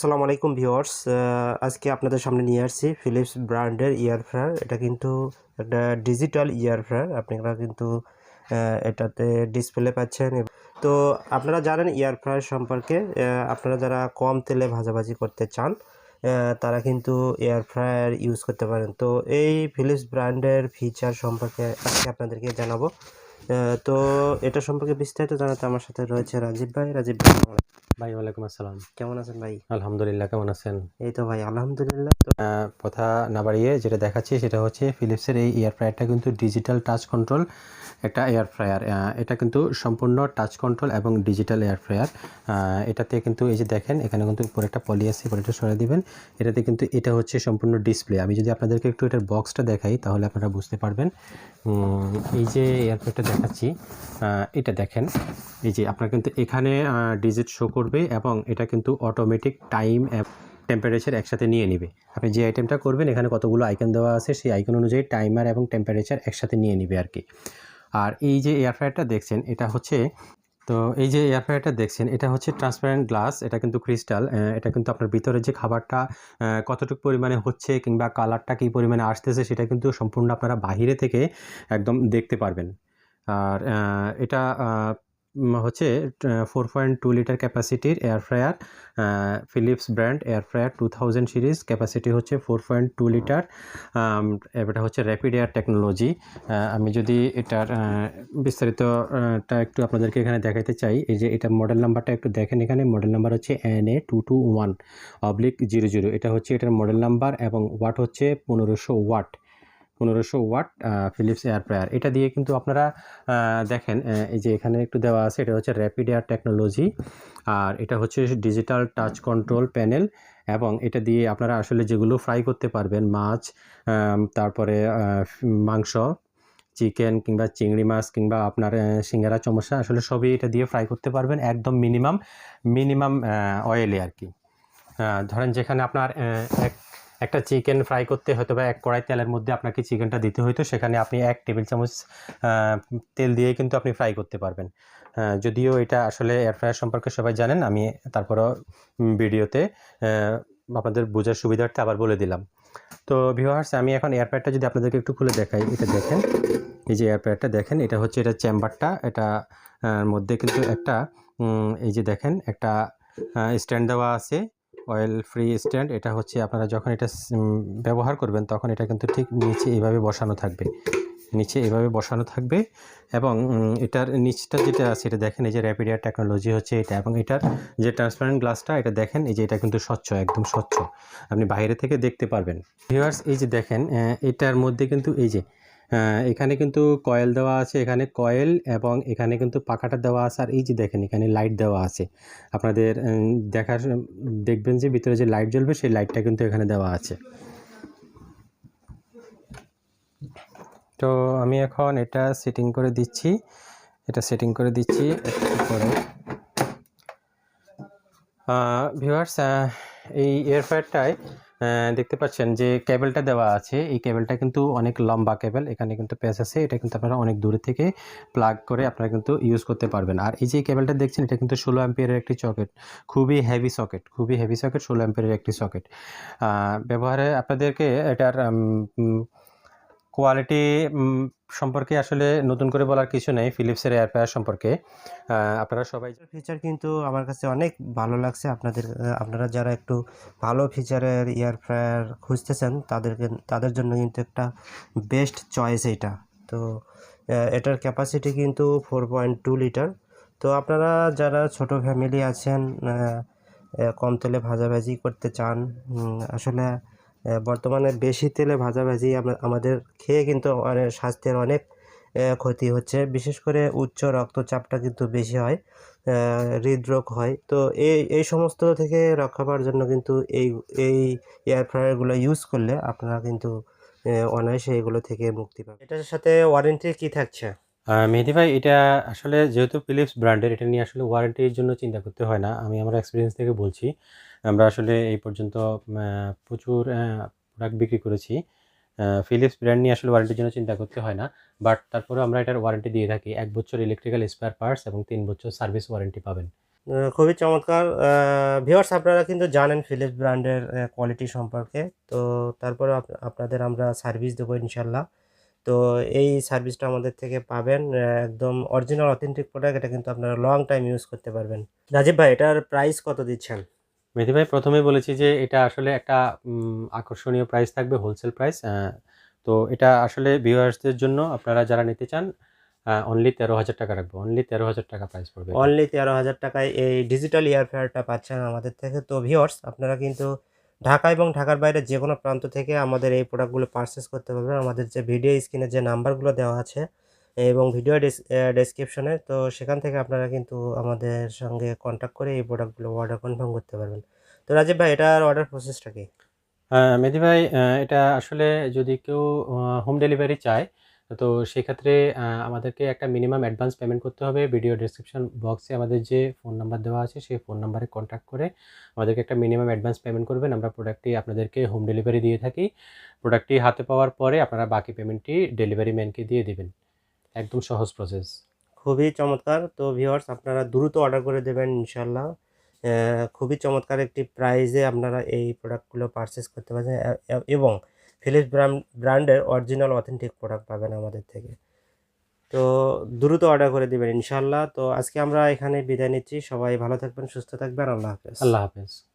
আসসালামু আলাইকুম ভিউয়ার্স। আজকে আপনাদের সামনে নিয়ে আসছি ফিলিপস ব্র্যান্ডের ইয়ার ফ্রায়ার এটা কিন্তু একটা ডিজিটাল ইয়ার ফ্রায়ার আপনারা কিন্তু এটাতে ডিসপ্লে পাচ্ছেন। তো আপনারা জানেন ইয়ার ফ্রায়ার সম্পর্কে আপনারা যারা কম তেলে ভাজাভাজি করতে চান তারা কিন্তু এয়ার ফ্রায়ার ইউজ করতে পারেন। তো এই ফিলিপস ব্র্যান্ডের ফিচার সম্পর্কে আজকে আপনাদেরকে জানাব। তো এটা সম্পর্কে বিস্তারিত জানাতে আমার সাথে রয়েছে রাজীব ভাই। রাজীব ভাই? ভাই ওয়ালাইকুম আসসালাম। কেমন আছেন ভাই? আলহামদুলিল্লাহ কেমন আছেন? এই তো ভাই আলহামদুলিল্লাহ। তো কথা না বাড়িয়ে যেটা দেখাচ্ছি সেটা হচ্ছে ফিলিপসের এই এয়ার ফ্রায়ারটা কিন্তু ডিজিটাল টাচ কন্ট্রোল একটা এয়ার ফ্রায়ার এটা কিন্তু সম্পূর্ণ টাচ কন্ট্রোল এবং ডিজিটাল এয়ার ফ্রায়ার এটাতে কিন্তু এই যে দেখেন এখানে কিন্তু উপরে একটা পলি আছে পলিটা সরে দিবেন। এটাতে কিন্তু এটা হচ্ছে সম্পূর্ণ ডিসপ্লে আমি যদি আপনাদেরকে একটু এটার বক্সটা দেখাই তাহলে আপনারা বুঝতে পারবেন। এই যে এয়ার ফ্রায়ারটা দেখাচ্ছি এটা দেখেন এই যে আপনার কিন্তু এখানে ডিজিট শো করবে এবং এটা কিন্তু অটোমেটিক টাইম টেম্পারেচার একসাথে নিয়ে নেবে। আপনি যে আইটেমটা করবেন, এখানে কতগুলো আইকন দেওয়া আছে, সেই আইকন অনুযায়ী টাইমার এবং টেম্পারেচার একসাথে নিয়ে নেবে আর কি। আর এই যে এয়ার ফ্রায়ারটা দেখছেন, এটা হচ্ছে, তো এই যে এয়ার ফ্রায়ারটা দেখছেন, এটা হচ্ছে ট্রান্সপারেন্ট গ্লাস এটা কিন্তু ক্রিস্টাল এটা কিন্তু আপনার ভিতরে যে খাবারটা কতটুকু পরিমাণে হচ্ছে কিংবা কালারটা কী পরিমাণে আসতেছে, সেটা কিন্তু সম্পূর্ণ আপনারা বাইরে থেকে একদম দেখতে পারবেন। আর এটা হচ্ছে four point two litre ক্যাপাসিটির air fryer Philips brand air fryer two thousand series capacity হচ্ছে ফোর পয়েন্ট টু লিটার এটা হচ্ছে র্যাপিড এয়ার টেকনোলজি আমি যদি এটার বিস্তারিতটা একটু আপনাদেরকে এখানে দেখাতে চাই, এই যে এটা মডেল নাম্বারটা একটু দেখেন এখানে মডেল নাম্বার হচ্ছে N A two two one oblique zero zero এটা হচ্ছে এটার মডেল নাম্বার এবং ওয়াট হচ্ছে পনেরোশো ওয়াট পনেরোশো ওয়াট ফিলিপস এয়ার ফ্রায়ার এটা দিয়ে কিন্তু আপনারা দেখেন এই যে এখানে একটু দেওয়া আছে, এটা হচ্ছে র্যাপিড এয়ার টেকনোলজি আর এটা হচ্ছে ডিজিটাল টাচ কন্ট্রোল প্যানেল এবং এটা দিয়ে আপনারা আসলে যেগুলো ফ্রাই করতে পারবেন, মাছ তারপরে মাংস চিকেন কিংবা চিংড়ি মাছ কিংবা আপনার সিঙ্গারা, চমচা, আসলে সবই এটা দিয়ে ফ্রাই করতে পারবেন একদম মিনিমাম মিনিমাম অয়েলে আর কি। ধরেন যেখানে আপনার এক একটা চিকেন ফ্রাই করতে হয়তো বা এক কড়াই তেলের মধ্যে আপনাকে চিকেনটা দিতে হয়তো, সেখানে আপনি এক টেবিল চামচ তেল দিয়ে কিন্তু আপনি ফ্রাই করতে পারবেন। যদিও এটা আসলে এয়ার ফ্রায়ার সম্পর্কে সবাই জানেন, আমি তারপরও ভিডিওতে আপনাদের বোঝার সুবিধার্থে আবার বলে দিলাম। তো ভিউয়ার্স আমি এখন এয়ার ফ্রায়ারটা যদি আপনাদেরকে একটু খুলে দেখাই, এটা দেখেন, এই যে এয়ার ফ্রায়ারটা দেখেন, এটা হচ্ছে এটা চেম্বারটা এটা মধ্যে কিন্তু একটা এই যে দেখেন, একটা স্ট্যান্ড দেওয়া আছে। অয়েল ফ্রি স্ট্যান্ড এটা হচ্ছে আপনারা যখন এটা ব্যবহার করবেন, তখন এটা কিন্তু ঠিক নিচে এইভাবে বসানো থাকবে। নিচে এভাবে বসানো থাকবে এবং এটার নিচটা যেটা আছে, এটা দেখেন এই যে র্যাপিড এয়ার টেকনোলজি হচ্ছে এটা এবং এটার যে ট্রান্সপারেন্ট গ্লাসটা এটা দেখেন এই যে এটা কিন্তু স্বচ্ছ, একদম স্বচ্ছ। আপনি বাইরে থেকে দেখতে পারবেন। ভিউয়ার্স এই যে দেখেন এটার মধ্যে কিন্তু এই যে এখানে কিন্তু কয়েল দেওয়া আছে, এখানে কয়েল এবং এখানে কিন্তু পাখাটা দেওয়া আছে। আর এই যে দেখেন, এখানে লাইট দেওয়া আছে। আপনাদের দেখার, দেখবেন যে ভিতরে যে লাইট জ্বলবে, সেই লাইটটা কিন্তু এখানে দেওয়া আছে। তো আমি এখন এটা সেটিং করে দিচ্ছি। এটা সেটিং করে দিচ্ছি ভিউয়ার্স এই এয়ারফ্রায়ারটায় দেখতে পাচ্ছেন যে কেবেলটা দেওয়া আছে। এই কেবেলটা কিন্তু অনেক লম্বা কেবেল। এখানে কিন্তু প্যাচ আছে। এটা কিন্তু আপনারা অনেক দূরে থেকে প্লাগ করে আপনারা কিন্তু ইউজ করতে পারবেন। আর এই যে কেবেলটা দেখছেন, এটা কিন্তু ষোলো অ্যাম্পিয়ারের একটি সকেট খুবই হেভি সকেট খুবই হেভি সকেট ষোলো অ্যাম্পিয়ারের একটি সকেট ব্যবহারে আপনাদেরকে এটার কোয়ালিটি সম্পর্কে আসলে নতুন করে বলার কিছু নেই ফিলিপসের এয়ার ফ্রায়ার সম্পর্কে। আপনারা সবাই ফিচার কিন্তু আমার কাছে অনেক ভালো লাগছে। আপনাদের আপনারা যারা একটু ভালো ফিচারের ইয়ার ফ্রায়ার খুঁজতেছেন, তাদেরকে, তাদের জন্য কিন্তু একটা বেস্ট চয়েস এটা। তো এটার ক্যাপাসিটি কিন্তু ফোর পয়েন্ট টু লিটার তো আপনারা যারা ছোট ফ্যামিলি আছেন কম তেলে ভাজাভাজি করতে চান আসলে বর্তমানে বেশি তেলে ভাজাভাজি আমাদের খেয়ে কিন্তু স্বাস্থ্যের অনেক ক্ষতি হচ্ছে। বিশেষ করে উচ্চ রক্তচাপটা কিন্তু বেশি হয় হৃদরোগ হয়। তো এই এই সমস্ত থেকে রক্ষা পাওয়ার জন্য কিন্তু এই এই এয়ার ফ্রায়ারগুলো ইউজ করলে আপনারা কিন্তু অনায়াসে এগুলো থেকে মুক্তি পাবেন। এটার সাথে ওয়ারেন্টি কি থাকছে? মেহেদি ভাই, এটা আসলে যেহেতু ফিলিপস ব্র্যান্ডের এটা নিয়ে আসলে ওয়ারেন্টির জন্য চিন্তা করতে হয় না। আমি আমার এক্সপিরিয়েন্স থেকে বলছি। আমরা আসলে এই পর্যন্ত প্রচুর প্রোডাক্ট বিক্রি করেছি। ফিলিপস ব্র্যান্ড নিয়ে আসলে ওয়ারেন্টির জন্য চিন্তা করতে হয় না। বাট তারপরে আমরা এটার ওয়ারেন্টি দিয়ে থাকি। এক বছর ইলেকট্রিক্যাল স্পেয়ার পার্টস এবং তিন বছর সার্ভিস ওয়ারেন্টি পাবেন। খুবই চমৎকার। ভিওয়ার্স আপনারা কিন্তু জানেন ফিলিপস ব্র্যান্ডের কোয়ালিটি সম্পর্কে। তো তারপরে আপনাদের আমরা সার্ভিস দেবো ইনশাল্লাহ। তো এই সার্ভিসটা আমাদের থেকে পাবেন একদম অরিজিনাল অথেন্টিক প্রোডাক্ট এটা কিন্তু আপনারা লং টাইম ইউজ করতে পারবেন। রাজীব ভাই এটার প্রাইস কত দিচ্ছেন? মেহেদি ভাই প্রথমেই বলেছি যে এটা আসলে একটা আকর্ষণীয় প্রাইস থাকবে হোলসেল প্রাইস তো এটা আসলে ভিউয়ার্সদের জন্য আপনারা যারা নিতে চান অনলি তেরো হাজার টাকা রাখব অনলি তেরো হাজার টাকা প্রাইস পড়বে অনলি তেরো হাজার টাকায় এই ডিজিটাল ইয়ারফেয়ারটা পাচ্ছেন আমাদের থেকে। তো ভিওর্স আপনারা কিন্তু ঢাকা এবং ঢাকার বাইরে যে কোনো প্রান্ত থেকে আমাদের এই প্রোডাক্টগুলো পারচেস করতে পারবেন। আমাদের যে ভিডিও স্ক্রিনে যে নাম্বারগুলো দেওয়া আছে এবং ভিডিও ডেসক্রিপশনে তো সেখান থেকে আপনারা কিন্তু আমাদের সঙ্গে কন্ট্যাক্ট করে এই প্রোডাক্টগুলো অর্ডার কনফার্ম করতে পারবেন। তো রাজীব ভাই, এটার অর্ডার প্রসেসটা কি? মেহেদি ভাই এটা আসলে যদি কেউ হোম ডেলিভারি চায় তো সেক্ষেত্রে আমাদেরকে একটা মিনিমাম অ্যাডভান্স পেমেন্ট করতে হবে। ভিডিও ডেসক্রিপশন বক্সে আমাদের যে ফোন নাম্বার দেওয়া আছে, সেই ফোন নাম্বারে কন্ট্যাক্ট করে আমাদেরকে একটা মিনিমাম অ্যাডভান্স পেমেন্ট করবেন। আমরা প্রোডাক্টটি আপনাদেরকে হোম ডেলিভারি দিয়ে থাকি। প্রোডাক্টটি হাতে পাওয়ার পরে আপনারা বাকি পেমেন্টটি ডেলিভারি ম্যানকে দিয়ে দেবেন। একদম সহজ প্রসেস খুবই চমৎকার। তো ভিউয়ার্স আপনারা দ্রুত অর্ডার করে দেবেন ইনশাল্লাহ খুবই চমৎকার একটি প্রাইজে আপনারা এই প্রোডাক্টগুলো পারচেস করতে পারছেন এবং ফিলিপস ব্র্যান্ডের অরিজিনাল অথেন্টিক প্রোডাক্ট পাবেন আমাদের থেকে। তো দ্রুত অর্ডার করে দেবেন ইনশাল্লাহ তো আজকে আমরা এখানে বিদায় নিচ্ছি। সবাই ভালো থাকবেন, সুস্থ থাকবেন। আল্লাহ হাফেজ। আল্লাহ হাফেজ।